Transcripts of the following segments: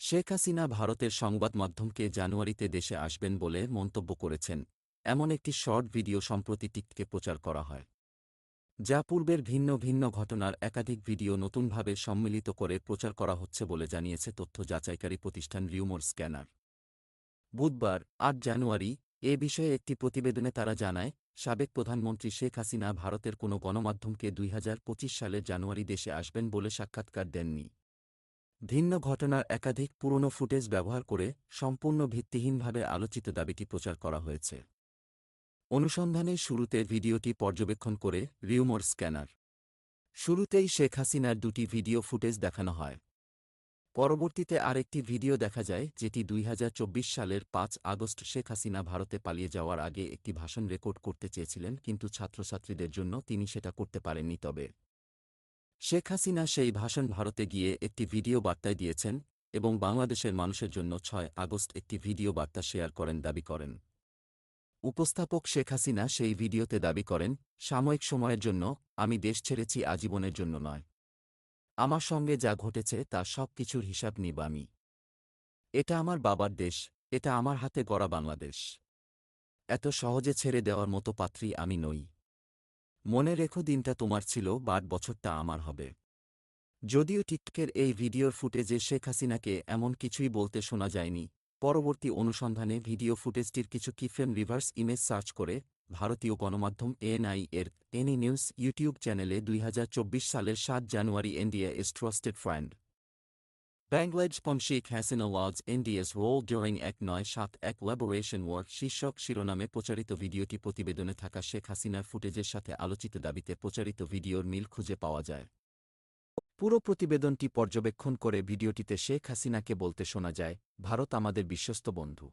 শেখ হাসিনা ভারতের সংবাদ মাধ্যমকে জানুয়ারিতে দেশে আসবেন বলে মন্তব্য করেছেন। এমন একটি শর্ট ভিডিও সম্প্রতি টিকটকে প্রচার করা হয়। যা পূর্বের ভিন্ন ভিন্ন ঘটনার একাধিক ভিডিও নতুনভাবে সম্মিলিত করে প্রচার করা হচ্ছে বলে জানিয়েছে তথ্য যাচাইকারী প্রতিষ্ঠান রিউমোর স্ক্যানার। বুধবার, আট জানুয়ারি, এ বিষয়ে একটি প্রতিবেদনে তারা জানায়, সাবেক প্রধানমন্ত্রী শেখ হাসিনা ভারতের কোনো গণমাধ্যমকে দুই সালের জানুয়ারি দেশে আসবেন বলে সাক্ষাৎকার দেননি। ভিন্ন ঘটনার একাধিক পুরনো ফুটেজ ব্যবহার করে সম্পূর্ণ ভিত্তিহীনভাবে আলোচিত দাবিটি প্রচার করা হয়েছে। অনুসন্ধানের শুরুতে ভিডিওটি পর্যবেক্ষণ করে রিউমোর স্ক্যানার। শুরুতেই শেখ হাসিনার দুটি ভিডিও ফুটেজ দেখানো হয়। পরবর্তীতে আরেকটি ভিডিও দেখা যায়, যেটি দুই হাজার চব্বিশ সালের পাঁচ আগস্ট শেখ হাসিনা ভারতে পালিয়ে যাওয়ার আগে একটি ভাষণ রেকর্ড করতে চেয়েছিলেন, কিন্তু ছাত্রছাত্রীদের জন্য তিনি সেটা করতে পারেননি তবে। শেখ হাসিনা সেই ভাষণ ভারতে গিয়ে একটি ভিডিও বার্তায় দিয়েছেন এবং বাংলাদেশের মানুষের জন্য ছয় আগস্ট একটি ভিডিও বার্তা শেয়ার করেন, দাবি করেন। উপস্থাপক শেখ হাসিনা সেই ভিডিওতে দাবি করেন, সাময়িক সময়ের জন্য আমি দেশ ছেড়েছি, আজীবনের জন্য নয়। আমার সঙ্গে যা ঘটেছে তা সব কিছুর হিসাব নিব আমি। এটা আমার বাবার দেশ, এটা আমার হাতে গড়া বাংলাদেশ। এত সহজে ছেড়ে দেওয়ার মতো পাত্রী আমি নই। মনে রেখো দিনটা তোমার ছিল, বাট বছরটা আমার হবে। যদিও টিকটকের এই ভিডিওর ফুটেজে শেখ হাসিনাকে এমন কিছুই বলতে শোনা যায়নি। পরবর্তী অনুসন্ধানে ভিডিও ফুটেজটির কিছু কিফ্রেম রিভার্স ইমেজ সার্চ করে ভারতীয় গণমাধ্যম এনআই এর এনি নিউজ ইউটিউব চ্যানেলে দুই হাজার চব্বিশ সালের সাত জানুয়ারি NDA is trusted friend Bangladesh পন Sheikh Hasina was NDA's role during এক নয় সাত এক ল্যাবোরেশন ওয়ার্ক শীর্ষক শিরোনামে প্রচারিত ভিডিওটি প্রতিবেদনে থাকা শেখ হাসিনার ফুটেজের সাথে আলোচিত দাবিতে প্রচারিত ভিডিওর মিল খুঁজে পাওয়া যায়। পুরো প্রতিবেদনটি পর্যবেক্ষণ করে ভিডিওটিতে শেখ হাসিনাকে বলতে শোনা যায়, ভারত আমাদের বিশ্বস্ত বন্ধু।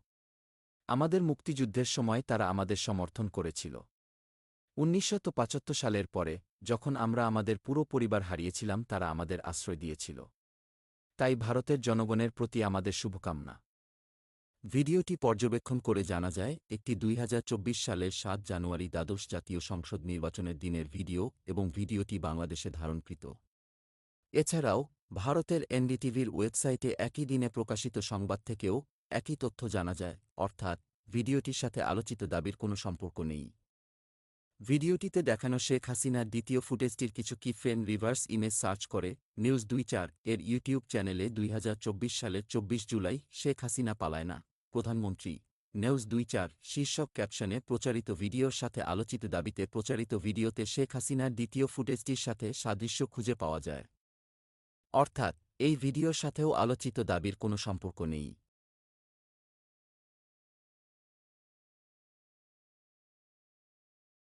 আমাদের মুক্তিযুদ্ধের সময় তারা আমাদের সমর্থন করেছিল। উনিশশো সালের পরে, যখন আমরা আমাদের পুরো পরিবার হারিয়েছিলাম, তারা আমাদের আশ্রয় দিয়েছিল। তাই ভারতের জনগণের প্রতি আমাদের শুভকামনা। ভিডিওটি পর্যবেক্ষণ করে জানা যায়, একটি দুই হাজার চব্বিশ সালের সাত জানুয়ারি দ্বাদশ জাতীয় সংসদ নির্বাচনের দিনের ভিডিও এবং ভিডিওটি বাংলাদেশে ধারণকৃত। এছাড়াও, ভারতের এনডিটিভির ওয়েবসাইটে একই দিনে প্রকাশিত সংবাদ থেকেও একই তথ্য জানা যায়, অর্থাৎ ভিডিওটির সাথে আলোচিত দাবির কোনো সম্পর্ক নেই। ভিডিওটিতে দেখানো শেখ হাসিনার দ্বিতীয় ফুটেজটির কিছু কি ফ্রেম রিভার্স ইমেজ সার্চ করে নিউজ দুই চার এর ইউটিউব চ্যানেলে দুই হাজার চব্বিশ সালের চব্বিশ জুলাই শেখ হাসিনা পালায় না। প্রধানমন্ত্রী। নিউজ দুই চার শীর্ষক ক্যাপশনে প্রচারিত ভিডিওর সাথে আলোচিত দাবিতে প্রচারিত ভিডিওতে শেখ হাসিনার দ্বিতীয় ফুটেজটির সাথে সাদৃশ্য খুঁজে পাওয়া যায়। অর্থাৎ, এই ভিডিওর সাথেও আলোচিত দাবির কোনো সম্পর্ক নেই।